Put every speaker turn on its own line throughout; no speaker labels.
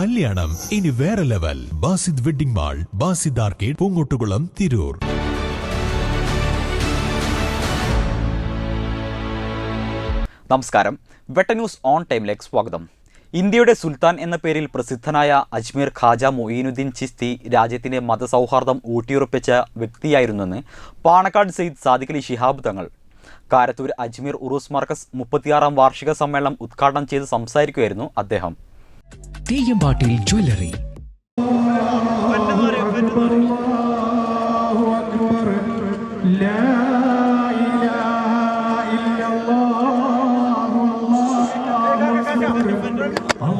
കല്യാണം. ഇനി വേറെ level. Basid wedding mall Basid arcade Poongottukulam Tirur.
നമസ്കാരം. വെട്ട ന്യൂസ് ഓൺ ടൈമിലേക്ക് സ്വാഗതം. ഇന്ത്യയുടെ സുൽത്താൻ എന്ന പേരിൽ പ്രസിദ്ധനായ അജ്മീർ ഖാജ മൊയ്നുദ്ദീൻ ചിസ്തി രാജ്യത്തിന്റെ മതസൗഹാർദ്ദം ഊട്ടിയുറപ്പിച്ച വ്യക്തിയായിരുന്നെന്ന് പാണക്കാട് സെയ്ദ് സാദിഖലി ശിഹാബ് തങ്ങൾ. കാരത്തൂർ അജ്മീർ ഉറൂസ് മാർക്കസ് മുപ്പത്തിയാറാം വാർഷിക സമ്മേളനം ഉദ്ഘാടനം ചെയ്ത് സംസാരിക്കുകയായിരുന്നു അദ്ദേഹം.
തെയ്യമ്പാട്ടിൽ ജ്വല്ലറി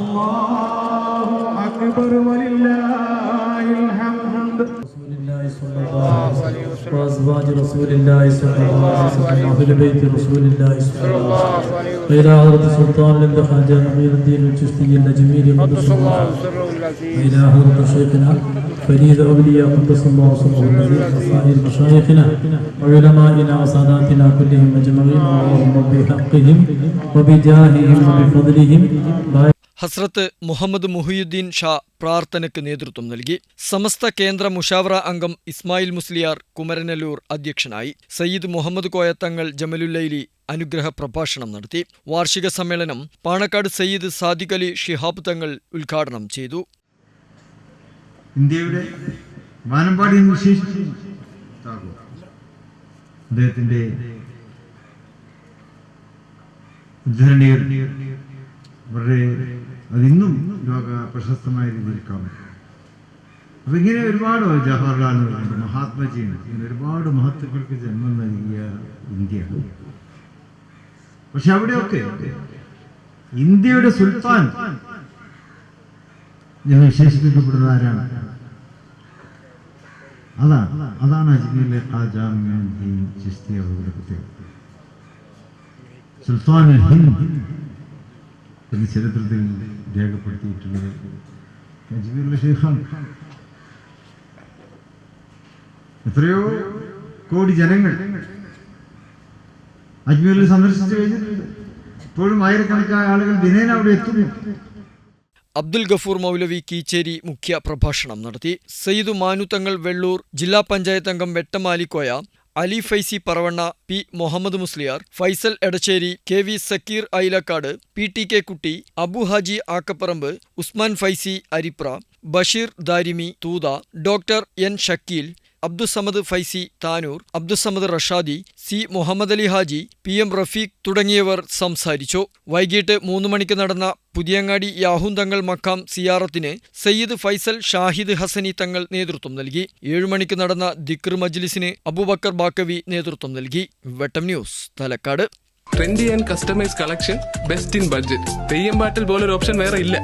അള്ളാഹു അക്ബർ വലില്ലാഹിൽ ഹംദ് وأزواج رسول الله صلى الله عليه وسلم وأهل بيت رسول الله صلى الله عليه وسلم. إلى حضرة سلطان لند خواجة نقير الدين الچشتي النجمير قدس الله إلى حضرة شيخنا فريد أولياء قدس الله سره الذي وصائر مشايخنا وعلمائنا وساداتنا كلهم أجمعين اللهم بحقهم وبجاههم وبفضلهم.
ഹസ്രത്ത് മുഹമ്മദ് മുഹിയുദ്ദീൻ ഷാ പ്രാർത്ഥനയ്ക്ക് നേതൃത്വം നൽകി. സമസ്ത കേന്ദ്ര മുഷാവറ അംഗം ഇസ്മായിൽ മുസ്ലിയാർ കുമരനല്ലൂർ അധ്യക്ഷനായി. സയ്യിദ് മുഹമ്മദ് കോയത്തങ്ങൾ ജമലുല്ലൈലി അനുഗ്രഹ പ്രഭാഷണം നടത്തി. വാർഷിക സമ്മേളനം പാണക്കാട് സയ്യിദ് സാദിഖ് അലി ഷിഹാബ് തങ്ങൾ ഉദ്ഘാടനം ചെയ്തു.
ഇന്ത്യയുടെ. അദ്ദേഹത്തിന്റെ വളരെ അതിന്നും ലോക പ്രശസ്തമായ രീതിയിൽ കാണും. അപ്പൊ ഇങ്ങനെ ഒരുപാട് ജവഹർലാൽ നെഹ്റുണ്ട് മഹാത്മജിയുണ്ട് ഇങ്ങനെ ഒരുപാട് മഹത്വങ്ങൾക്ക് ജന്മം നൽകിയ ഇന്ത്യ പക്ഷെ അവിടെയൊക്കെ ഇന്ത്യയുടെ സുൽത്താൻ ഞാൻ വിശേഷിപ്പിക്കപ്പെടുന്ന ആരാണ്? അതാണ് അതാണ് അജ്മീറിലെ ചിസ്തി അവരുടെ പ്രത്യേകത. സുൽത്താൻ ഹിന്ദ് എന്ന് ചരിത്രത്തിൽ രേഖപ്പെടുത്തിയിട്ടുള്ളത് അജ്മീറിലെ ഷെയ്ഖാണ് എത്രയോ കോടി ജനങ്ങൾ അജ്മീറിൽ സന്ദർശിച്ചു കഴിഞ്ഞിട്ടുണ്ട്. ഇപ്പോഴും ആയിരക്കണക്കായ ആളുകൾ ദിനേന അവിടെ എത്തുന്നു.
അബ്ദുൽ ഗഫൂർ മൗലവി കീച്ചേരി മുഖ്യ പ്രഭാഷണം നടത്തി സയ്യിദ് മാനുത്തങ്ങൾ വെള്ളൂർ ജില്ലാ പഞ്ചായത്ത് അംഗം Vettamalikkoya Ali Faizy Paravanna P. Muhammad Musliyar Faisal Edacheri K. V. Zakir Ailakkad P. T. K. Kutty Abu Haji Akkaparamba Usman Faizy Aripra Basheer Darimi Thootha doctor N. Shakeel Abdussamad Faizy Tanur Abdussamad Rashadi C Muhammad Ali Haji P M Rafeeq തുടങ്ങിയവർ സംസാരിച്ചു. വൈകിട്ട് മൂന്ന് മണിക്ക് നടന്ന പുതിയങ്ങാടി യാഹൂൻ തങ്ങൾ മക്കാം സിയാറത്തിന് സയ്യിദ് ഫൈസൽ ഷാഹിദ് ഹസനി തങ്ങൾ നേതൃത്വം നൽകി. ഏഴുമണിക്ക് നടന്ന ദിക്ർ മജ്ലിസിന് അബൂബക്കർ ബാക്കവി നേതൃത്വം നൽകി. Vettam news Thalakkad.
Trendy and customise collection best in budget Theyyam പോലൊരു ഓപ്ഷൻ വേറെ ഇല്ല.